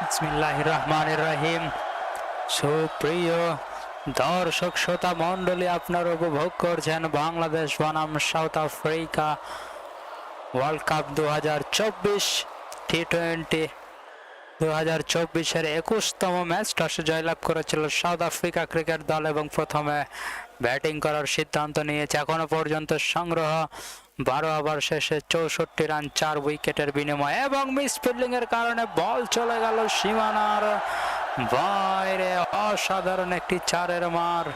রহমান রহিম সুপ্রিয় দর্শক, শ্রোতা মণ্ডলী, আপনারা উপভোগ করছেন বাংলাদেশ বনাম সাউথ আফ্রিকা ওয়ার্ল্ড কাপ দু হাজার চব্বিশ টি টোয়েন্টি দু হাজার চব্বিশের একুশতম ম্যাচ টসে জয়লাভ করেছিল সাউথ আফ্রিকা ক্রিকেট দল এবং প্রথমে ব্যাটিং করার সিদ্ধান্ত নিয়েছে। এখনও পর্যন্ত সংগ্রহ বারো ওভার শেষে চৌষট্টি রান, চার উইকেটের বিনিময়ে এবং মিস ফিল্ডিং এর কারণে বল চলে গেল সীমানার বাইরে। অসাধারণ একটি চারের মার।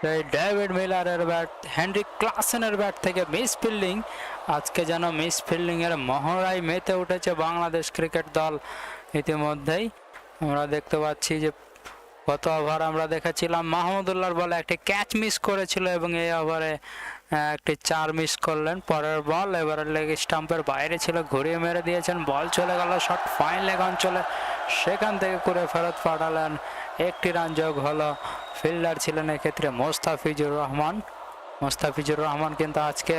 সেই ডেভিড মিলারের ব্যাট হেনরি ক্লাসেনের ব্যাট থেকে মিস ফিল্ডিং। আজকে যেন মিস ফিল্ডিং এর মহড়ায় মেতে উঠেছে বাংলাদেশ ক্রিকেট দল। ইতিমধ্যেই আমরা দেখতে পাচ্ছি যে গত ওভার আমরা দেখেছিলাম। মাহমুদুল্লাহর বলে একটি ক্যাচ মিস করেছিল এবং এই ওভারে একটি চার মিস করলেন। পরের বল এবারে লেগ স্টাম্পের বাইরে ছিল, ঘুরিয়ে মেরে দিয়েছেন। বল চলে গেল শট ফাইন লেগ অঞ্চলে সেখান থেকে করে ফেরত পাঠালেন। একটি রান যোগ হলো। ফিল্ডার ছিলেন এক্ষেত্রে মোস্তাফিজুর রহমান। মোস্তাফিজুর রহমান কিন্তু আজকে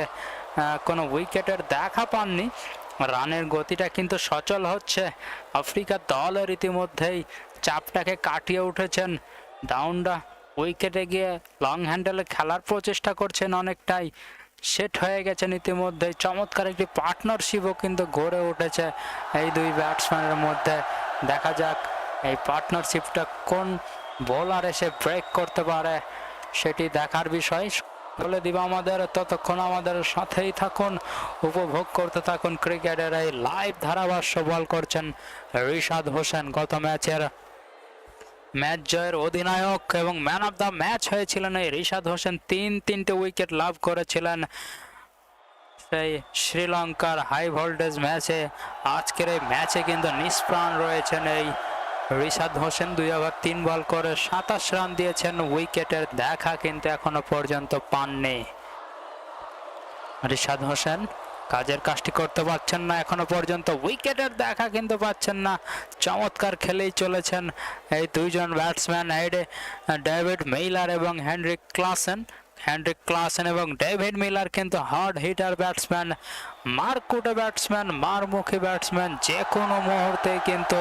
কোনো উইকেটের দেখা পাননি। রানের গতিটা কিন্তু সচল হচ্ছে। আফ্রিকার দলের ইতিমধ্যেই চাপটাকে কাটিয়ে উঠেছেন। ডাউনটা উইকেটে গিয়ে লং হ্যান্ডেলে খেলার প্রচেষ্টা করছেন অনেকটাই। সেট হয়ে গেছেন ইতিমধ্যে। চমৎকার একটি পার্টনারশিপও কিন্তু গড়ে উঠেছে এই দুই ব্যাটসম্যানের মধ্যে। দেখা যাক এই পার্টনারশিপটা কোন বোলার এসে ব্রেক করতে পারে, সেটি দেখার বিষয়। বলে দিব আমাদের, ততক্ষণ আমাদের সাথেই থাকুন, উপভোগ করতে থাকুন ক্রিকেটের এই লাইভ ধারাভাষ্য বল করছেন রিশাদ হোসেন গত ম্যাচের ম্যাচ জয়ের অধিনায়ক এবং ম্যান অফ দ্য ম্যাচ হয়েছিলেন এই রিশাদ হোসেন। তিন তিনটে উইকেট লাভ করেছিলেন সেই শ্রীলঙ্কার হাই ভোল্টেজ ম্যাচে। আজকের এই ম্যাচে কিন্তু নিষ্প্রাণ রয়েছেন এই রিশাদ হোসেন। দুই ওভার তিন বল করে সাতাশ রান দিয়েছেন, উইকেটের দেখা কিন্তু এখনও পর্যন্ত পাননি। রিশাদ হোসেন কাজের কাজটি করতে পারছেন না এখনও পর্যন্ত। উইকেটের দেখা কিন্তু পাচ্ছেন না। চমৎকার খেলেই চলেছেন এই দুইজন ব্যাটসম্যান হেডে ডেভিড মেইলার এবং হেনরিক ক্লাসেন হেনরিক ক্লাসেন এবং ডেভিড মিলার কিন্তু হার্ড হিটার ব্যাটসম্যান মারকুটে ব্যাটসম্যান মারমুখী ব্যাটসম্যান যে কোনো মুহূর্তে কিন্তু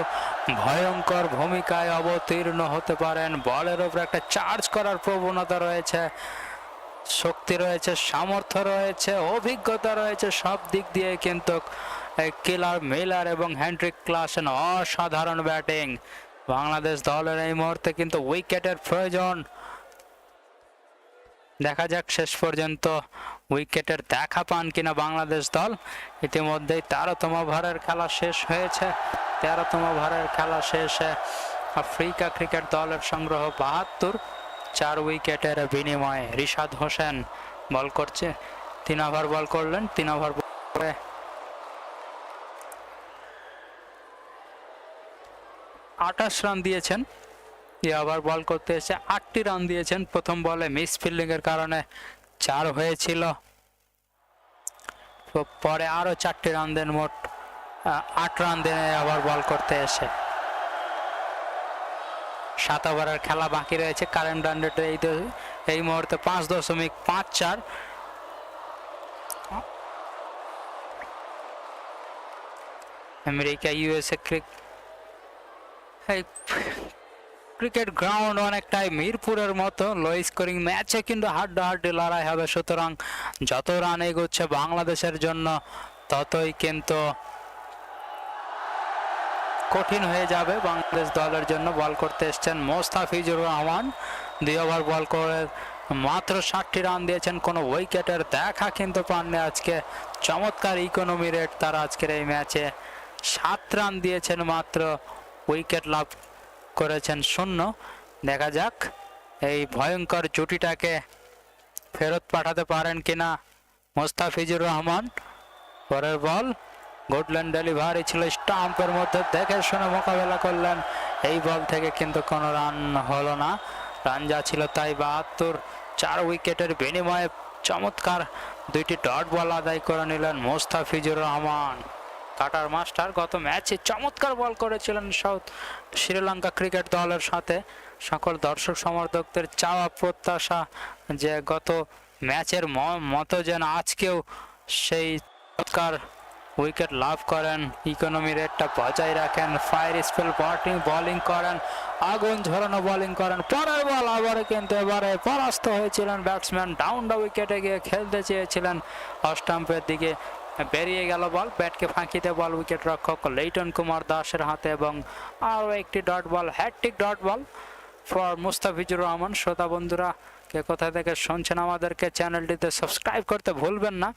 ভয়ঙ্কর ভূমিকায় অবতীর্ণ হতে পারেন। বলের ওপর একটা চার্জ করার প্রবণতা রয়েছে। শক্তি রয়েছে, সামর্থ্য রয়েছে, অভিজ্ঞতা রয়েছে, সব দিক দিয়ে কিন্তু কিলার মিলার এবং হ্যান্ড্রিক ক্লাসেন অসাধারণ ব্যাটিং। বাংলাদেশ দলের এই মুহূর্তে কিন্তু উইকেটের প্রয়োজন। দেখা যাক শেষ পর্যন্ত উইকেটের দেখা পান কিনা বাংলাদেশ দল। ইতিমধ্যেই তেরোতম ওভারের খেলা শেষ হয়েছে। তেরোতম ওভারের খেলা শেষে আফ্রিকা ক্রিকেট দলের সংগ্রহ বাহাত্তর চার উইকেটের বিনিময়ে রিশাদ হোসেন বল করছে। তিন ওভার বল করলেন, তিন ওভার করে। আঠাশ রান দিয়েছেন। এ ওভার বল করতে এসে আটটি রান দিয়েছেন। প্রথম বলে মিস ফিল্ডিং এর কারণে চার হয়েছিল। পরে আরও চারটি রান দেন মোট আট রান দেন আবার বল করতে এসে। সাত ওভারের খেলা বাকি রয়েছে কারেন্ট রান রেট এই এই মুহূর্তে পাঁচ দশমিক পাঁচ চার। আমেরিকা, ইউএসএ ক্রিকেট গ্রাউন্ড অনেকটাই মিরপুরের মতো। লো স্কোরিং ম্যাচে কিন্তু হাড্ডাহাড্ডি লড়াই হবে। সুতরাং যত রান এগোচ্ছে বাংলাদেশের জন্য, ততই কিন্তু কঠিন হয়ে যাবে বাংলাদেশ দলের জন্য। বল করতে এসছেন মোস্তাফিজুর রহমান। দুই ওভার বল করে মাত্র ষাটটি রান দিয়েছেন। কোনো উইকেটের দেখা কিন্তু পাননি আজকে। চমৎকার ইকোনমি রেট তার আজকের এই ম্যাচে সাত রান দিয়েছেন মাত্র উইকেট লাভ করেছেন শূন্য। দেখা যাক এই ভয়ঙ্কর জুটিটাকে ফেরত পাঠাতে পারেন কিনা মোস্তাফিজুর রহমান। পরের বল গুডল্যান্ড ডেলিভারি ছিল স্টাম্পের মধ্যে দেখে শুনে মোকাবেলা করলেন। এই বল থেকে কিন্তু কোনো রান হলো না। রান যা ছিল তাই বাহাত্তর, চার উইকেটের বিনিময়ে চমৎকার দুইটি ডট বল আদায় করে নিলেন মোস্তাফিজুর রহমান। কাটার মাস্টার গত ম্যাচে চমৎকার বল করেছিলেন সাউথ শ্রীলঙ্কা ক্রিকেট দলের সাথে। সকল দর্শক সমর্থকদের চাওয়া প্রত্যাশা যে গত ম্যাচের মতো যেন আজকেও সেই চমৎকার উইকেট লাভ করেন ইকোনমি রেটটা বজায় রাখেন ফায়ার স্পেল ব্যাটিং বোলিং করেন, আগুন ঝরানো বোলিং করেন, পরের বল আবারও কিন্তু এবারে পরাস্ত হয়েছিলেন ব্যাটসম্যান ডাউন দ্য উইকেটে গিয়ে খেলতে চেয়েছিলেন। অস্টাম্পের দিকে বেরিয়ে গেল বল ব্যাটকে ফাঁকিতে বল উইকেট রক্ষক লেইটন কুমার দাসের হাতে এবং আরও একটি dot ball hat-trick dot ball for Mustafizur Rahman. শ্রোতা বন্ধুরা, কে কোথা থেকে শুনছেন আমাদেরকে চ্যানেলটিতে সাবস্ক্রাইব করতে ভুলবেন না।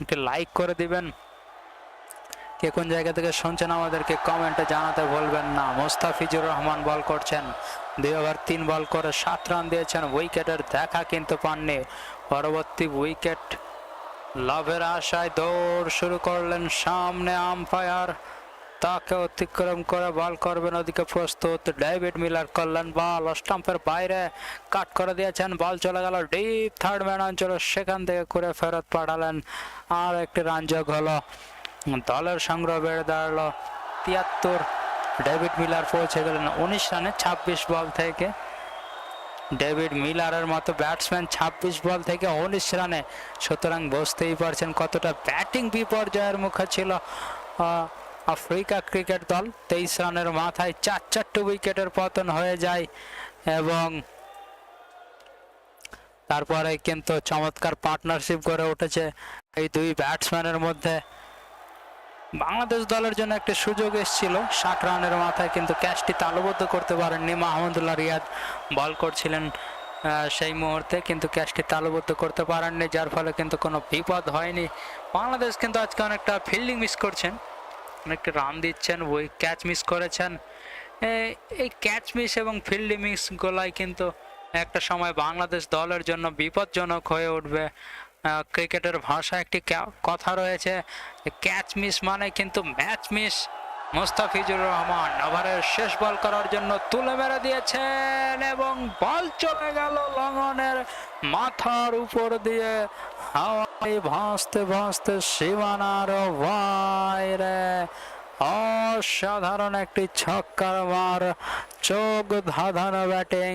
একটি লাইক করে দিবেন। কে কোন জায়গা থেকে শুনছেন আমাদেরকে কমেন্টে জানাতে ভুলবেন না। মোস্তাফিজুর রহমান বল করছেন। দুই ওভার তিন বল করে সাত রান দিয়েছেন। উইকেটের দেখা কিন্তু পাননি। পরবর্তী উইকেট লাভের আশায় দৌড় শুরু করলেন সামনে আম্পায়ার তাকে অতিক্রম করে বল করবেন ওদিকে প্রস্তুত। ডেভিড মিলার করলেন বল। স্টাম্পের বাইরে কাট করে দিয়েছেন। বল চলে গেল ডিপ থার্ড ম্যান অঞ্চল। সেখান থেকে করে ফেরত পাঠালেন। আর একটি রান যোগ হলো। দলের সংগ্রহ বেড়ে দাঁড়াল তিয়াত্তর। ডেভিড মিলার পৌঁছে গেলেন উনিশ রানে ছাব্বিশ বল থেকে। ডেভিড মিলারের মতো ব্যাটসম্যান ছাব্বিশ বল থেকে উনিশ রানে। সুতরাং বুঝতেই পারছেন কতটা ব্যাটিং বিপর্যয়ের মুখে ছিল আফ্রিকা ক্রিকেট দল। তেইশ রানের মাথায় চার চারটে উইকেটের পতন হয়ে যায় এবং তারপরে কিন্তু চমৎকার পার্টনারশিপ গড়ে উঠেছে। এই দুই ব্যাটসম্যানের মধ্যে বাংলাদেশ দলের জন্য একটা সুযোগ এসেছিল। ষাট রানের মাথায় কিন্তু ক্যাচটি তালুবদ্ধ করতে পারেননি মাহমুদুল্লাহ রিয়াদ। বল করছিলেন সেই মুহূর্তে কিন্তু ক্যাচটি তালুবদ্ধ করতে পারেননি, যার ফলে কিন্তু কোনো বিপদ হয়নি। বাংলাদেশ কিন্তু আজকে অনেকটা ফিল্ডিং মিস করছেন, অনেকটা রান দিচ্ছেন, ওই ক্যাচ মিস করেছেন। এই ক্যাচ মিস এবং ফিল্ডিং মিস গোলাই কিন্তু একটা সময় বাংলাদেশ দলের জন্য বিপজ্জনক হয়ে উঠবে। ক্রিকেটের ভাষায় একটি কথা রয়েছে ক্যাচ মিস মানে কিন্তু ম্যাচ মিস মোস্তাফিজুর রহমান ওভারের শেষ বল করার জন্য তুলে মেরে দিয়েছেন এবং বল চলে গেল লঙ্ঘনের মাথার উপর দিয়ে। হাওয়ায় ভাসতে ভাসতে সীমানার বাইরে। অসাধারণ একটি ছক্কার মার, চোখ ধাঁধানো ব্যাটিং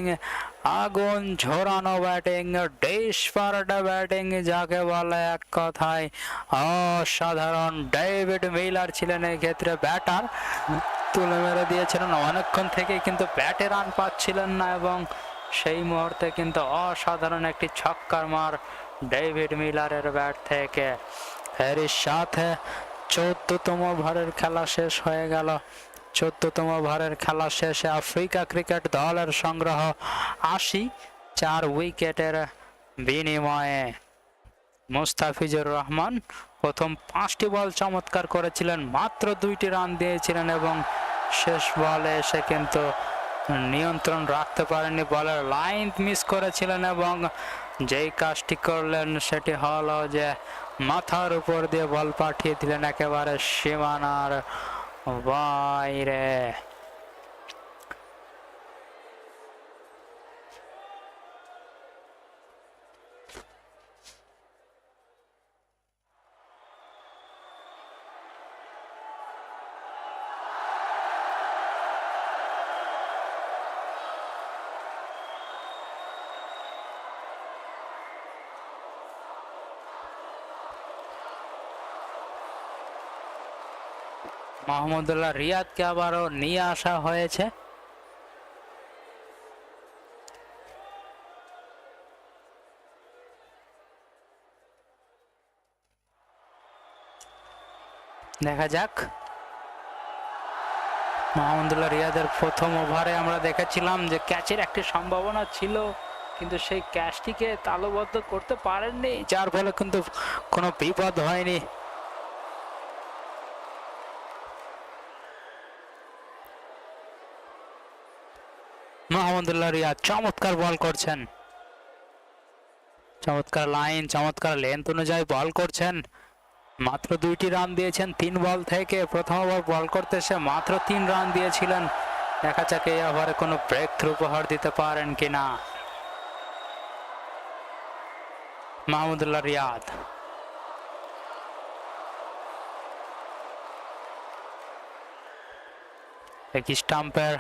আগুন ঝোরানো ব্যাটিং ডিশ পারাটা ব্যাটিং যাকে বলে এক কথায়। অসাধারণ। ডেভিড মিলার ছিলেন এই ক্ষেত্রে ব্যাটার। তুলে মেরে দিয়েছিলেন। অনেকক্ষণ থেকে কিন্তু ব্যাটে রান পাচ্ছিলেন না এবং সেই মুহূর্তে কিন্তু অসাধারণ একটি ছক্কার মার ডেভিড মিলারের ব্যাট থেকে। এরই সাথে চৌদ্দতম ওভারের খেলা শেষ হয়ে গেল। চোদ্দতম ওভারের খেলা শেষে আফ্রিকা ক্রিকেট দলের সংগ্রহ আশি, চার উইকেটের বিনিময়ে মুস্তাফিজুর রহমান প্রথম পাঁচটি বল চমৎকার করেছিলেন, মাত্র দুইটি রান দিয়েছিলেন এবং শেষ বলে এসে কিন্তু নিয়ন্ত্রণ রাখতে পারেননি বলের লাইন মিস করেছিলেন এবং যেই কাজটি করলেন সেটি হলো যে মাথার উপর দিয়ে বল পাঠিয়ে দিলেন, একেবারে সীমানার おばあいれ মাহমুদুল্লাহ রিয়াদকে আবারও নিয়ে আসা হয়েছে। দেখা যাক। মাহমুদুল্লাহ রিয়াদের প্রথম ওভারে আমরা দেখেছিলাম যে ক্যাচের একটি সম্ভাবনা ছিল, কিন্তু সেই ক্যাচটিকে তালবদ্ধ করতে পারেননি, যার ফলে কিন্তু কোনো বিপদ হয়নি। মাহমুদুল্লাহ রিয়াদ চমৎকার বল করছেন। চমৎকার লাইন, চমৎকার লেন্থ অনুযায়ী বল করছেন। মাত্র দুইটি রান দিয়েছেন, তিন বল থেকে প্রথম ওভার বল করতে এসে মাত্র তিন রান দিয়েছিলেন। দেখা যাক এই ওভারে কোনো ব্রেক থ্রু উপহার দিতে পারেন কিনা। মাহমুদুল্লাহ রিয়াদ। এক স্টাম্পের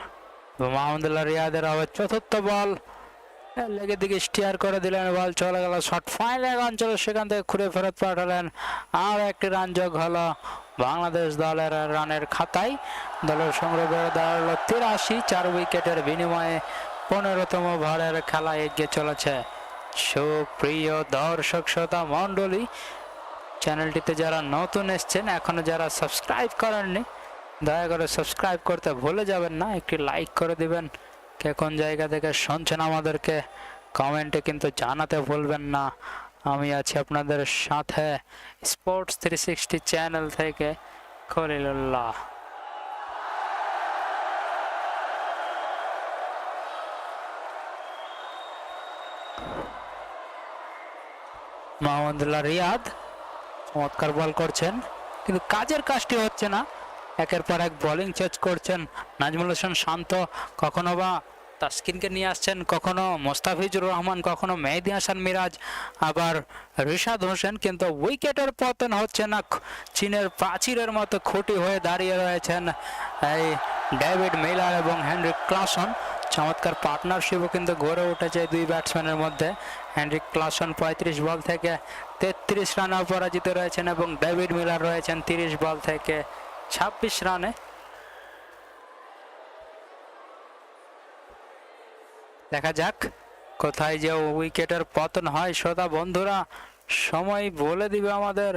মাহমুদুল্লাহ রিয়াদের আবার চতুর্থ বল। লেগে দিকে স্টিয়ার করে দিলেন, বল চলে গেল শর্ট ফাইনাল অঞ্চলে সেখান থেকে ঘুরে ফেরত পাঠালেন। আর একটি রান যোগ হলো বাংলাদেশ দলের রানের খাতায়। দলের সংগ্রহ বেড়ে দাঁড়াল তিরাশি, চার উইকেটের বিনিময়ে পনেরোতম ওভারের খেলা এগিয়ে চলেছে। সুপ্রিয় দর্শক শ্রোতা মণ্ডলী চ্যানেলটিতে যারা নতুন এসছেন, এখনও যারা সাবস্ক্রাইব করেননি দয়া করে সাবস্ক্রাইব করতে ভুলে যাবেন না, একটি লাইক করে দিবেন। কে কোন জায়গা থেকে শুনছেন আমাদেরকে কমেন্টে কিন্তু জানাতে ভুলবেন না। আমি আছি আপনাদের সাথে স্পোর্টস থ্রি সিক্সটি চ্যানেল থেকে খলিলুল্লাহ। মাহমুদুল্লাহ রিয়াদ, চমৎকার বল করছেন। কিন্তু কাজের কাজটি হচ্ছে না একের পর এক বোলিং চেঞ্জ করছেন। নাজমুল হোসেন শান্ত, কখনো বা তাসকিনকে নিয়ে আসছেন, কখনো মোস্তাফিজুর রহমান, কখনো মেহেদি হাসান মিরাজ, আবার রিশাদ হোসেন, কিন্তু উইকেটের পতন হচ্ছে না। চীনের প্রাচীরের মতো খুঁটি হয়ে দাঁড়িয়ে রয়েছেন এই ডেভিড মিলার এবং হেনরিক ক্লাসন। চমৎকার পার্টনারশিপও কিন্তু গড়ে উঠেছে দুই ব্যাটসম্যানের মধ্যে। হেনরিক ক্লাসন পঁয়ত্রিশ বল থেকে তেত্রিশ রানে অপরাজিত রয়েছেন এবং ডেভিড মিলার রয়েছেন তিরিশ বল থেকে ছাব্বিশ রানে। দেখা যাক কোথায় যে উইকেটের পতন হয়। শ্রোতা বন্ধুরা, সময় বলে দিবে আমাদের।